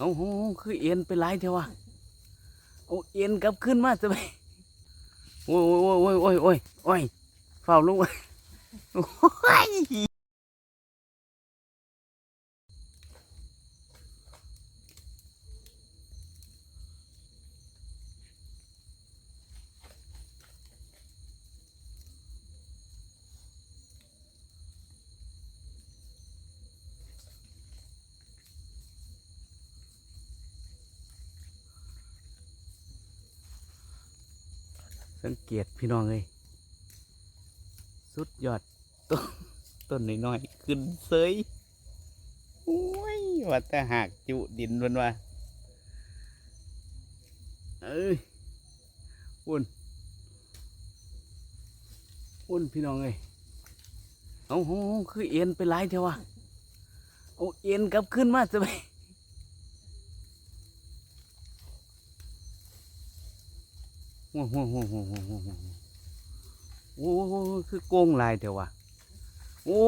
โอ้โหคือเอ็นไปหลายเท่าวะเอาเอ็นกลับขึ้นมาจะไปโอ้ยโอ้ยโอ้ยโอ้ยโอ้ยโอ้ยเฝ้าลูกโอ้ย สังเกตพี่น้องเลยสุดยอดต้นต้นน้อยๆขึ้นเสยโอ้ยว่าแต่หากจุดินมันว่าเอ้ยอุ่นอุ่นพี่น้องเลยเอาเอาเอาคือเอ็นไปหลายเท่าวะเอาเอ็นกลับขึ้นมาจะไป โอ้โหโอ้โหโอ้โหโอ้โหโอ้โหคือโกงลายเถอะวะโอ้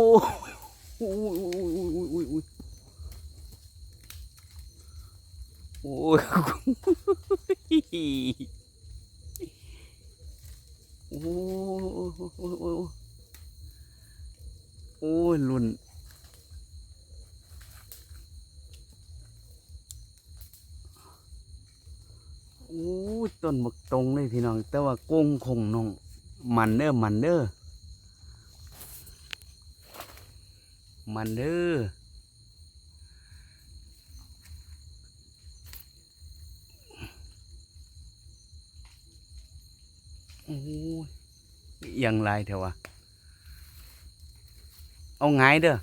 โหโอ้โอ้ยโอ้ยโอ้ยโอ้ยโอ้ยโอ้ยโอ้โอ้ยโอ้ยโอ้ยโอ้ยลุ่นโอ้ ต้นบักตรงเลยพี่น้อง แต่ว่าโกงคงนองมันเด้อมันเด้อมันเด้อโอ้ยยังไรเถอะวะเอาไงเด้อ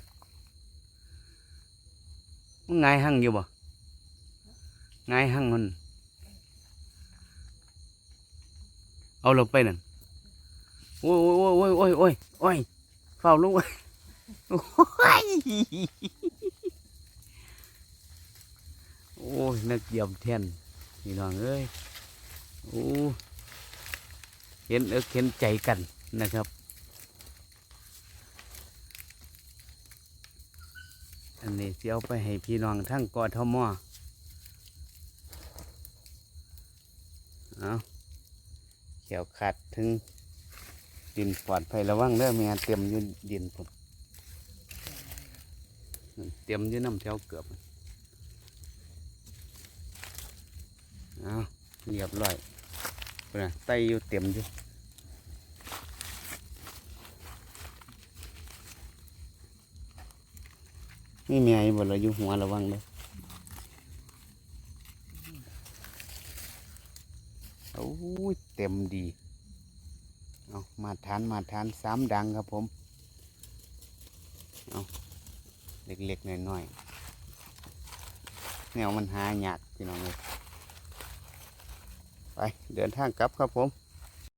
มันไงหั่งอยู่บ่ไงหั่งมัน เอาลงไปนั่นโอ้ยโอ้ยโอ้ยโอ้ยโอ้ยโอ้ยเฝ้าลูกโอ้ยโอ้ยนักเยี่ยมแทนพี่น้องเอ้ยโอ้เห็นเอกเห็นใจกันนะครับ อันนี้สิเอาไปให้พี่น้องทั้งกอทมเอา ขียวขาดถึงดินปลอดภัยระวังเด้อแม่เต็มยู่ดินพุ่นนั่นเต็มยู่น้ำแถวเกือบเอาเรียบร้อยพุ่นะไตอยู่เต็มอยู่นี่แม่อยู่บ่เราอยู่หัวระวังเด้อ อ้ยเต็มดีเอามาทานมาทานสามดังครับผมเอาเล็กๆน้อยๆแนวมันหายากพี่น้องเลยไปเดินทางกลับครับผม